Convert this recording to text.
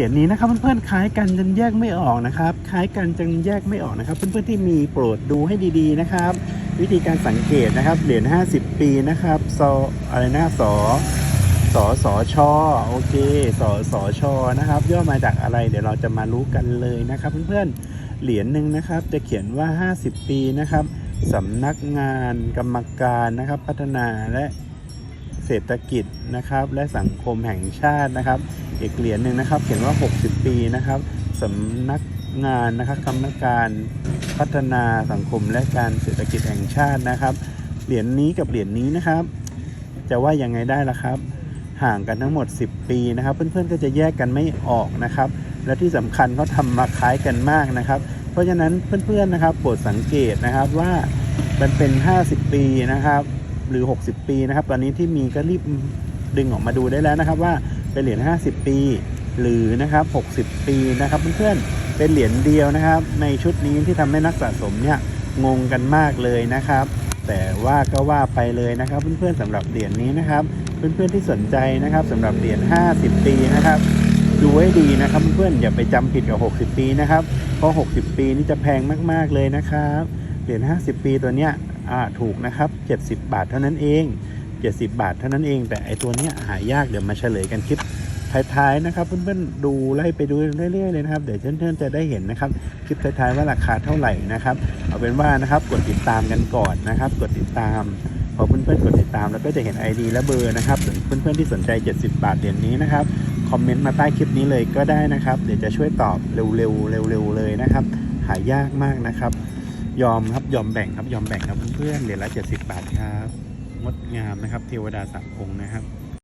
เหรียญนี้นะครับเพื่อนๆคล้ายกันจนแยกไม่ออกนะครับคล้ายกันจนแยกไม่ออกนะครับ เพื่อนๆที่มีโปรดดูให้ดีๆนะครับ วิธีการสังเกตนะครับเหรียญ50 ปีนะครับซออะไรนะสอสอสอชอโอเคสอสอชอนะครับ ย่อมาจากอะไร เดี๋ยวเราจะมารู้กันเลยนะครับเพื่อนๆเหรียญหนึ่งนะครับ จะเขียนว่า 50 ปีนะครับสำนักงานกรรมการนะครับ พัฒนาและเศรษฐกิจนะครับ และสังคมแห่งชาตินะครับ อีกเหรียญหนึ่งนะครับ เขียนว่า 60 ปีนะครับสำนักงานนะครับกรรมการพัฒนาสังคมและการเศรษฐกิจแห่งชาตินะครับ เหรียญนี้กับเหรียญนี้นะครับ จะว่ายังไงได้ล่ะครับ ห่างกันทั้งหมด 10 ปีนะครับ เพื่อนๆก็จะแยกกันไม่ออกนะครับ และที่สำคัญเขาทำมาคล้ายกันมากนะครับ เพราะฉะนั้นเพื่อนๆนะครับโปรดสังเกตนะครับว่ามันเป็น 50 ปีนะครับ หรือ 60 ปีนะครับ ตอนนี้ที่มีก็รีบดึงออกมาดูได้แล้วนะครับว่า เป็นเหรียญ 50 ปี หรือนะครับ 60 ปีนะครับเพื่อนๆเป็นเหรียญเดียวนะครับ ในชุดนี้ที่ทำให้นักสะสมเนี่ยงงกันมากเลยนะครับ แต่ว่าก็ว่าไปเลยนะครับเพื่อนๆสำหรับเหรียญนี้นะครับ เพื่อนๆที่สนใจนะครับสำหรับเหรียญ 50 ปีนะครับดูให้ดีนะครับเพื่อนๆอย่าไปจำผิดกับ 60 ปีนะครับเพราะ 60 ปีนี่จะแพงมากๆเลยนะครับเหรียญ 50 ปีตัวเนี้ยถูกนะครับ 70 บาทเท่านั้นเอง 70 บาทเท่านั้นเอง แต่ไอตัวเนี้ยหายากเดี๋ยวมาเฉลยกันคลิปท้ายๆนะครับเพื่อนๆดูไล่ไปดูเรื่อยๆเลยนะครับเดี๋ยวเพื่อนๆจะได้เห็นนะครับคลิปท้ายๆว่าราคาเท่าไหร่นะครับ เอาเป็นว่านะครับกดติดตามกันก่อนนะครับ กดติดตามพอเพื่อนๆกดติดตามแล้วก็จะเห็น ID และเบอร์นะครับส่วนเพื่อนๆที่สนใจ 70 บาทเหรียญนี้นะครับคอมเมนต์มาใต้คลิปนี้เลยก็ได้นะครับ เดี๋ยวจะช่วยตอบเร็วๆเร็วๆเลยนะครับ หายากมากนะครับ ยอมครับยอมแบ่งครับยอมแบ่งครับเพื่อนๆเหรียญละ70 บาทครับ งดงามนะครับ เทวดาสามองค์นะครับ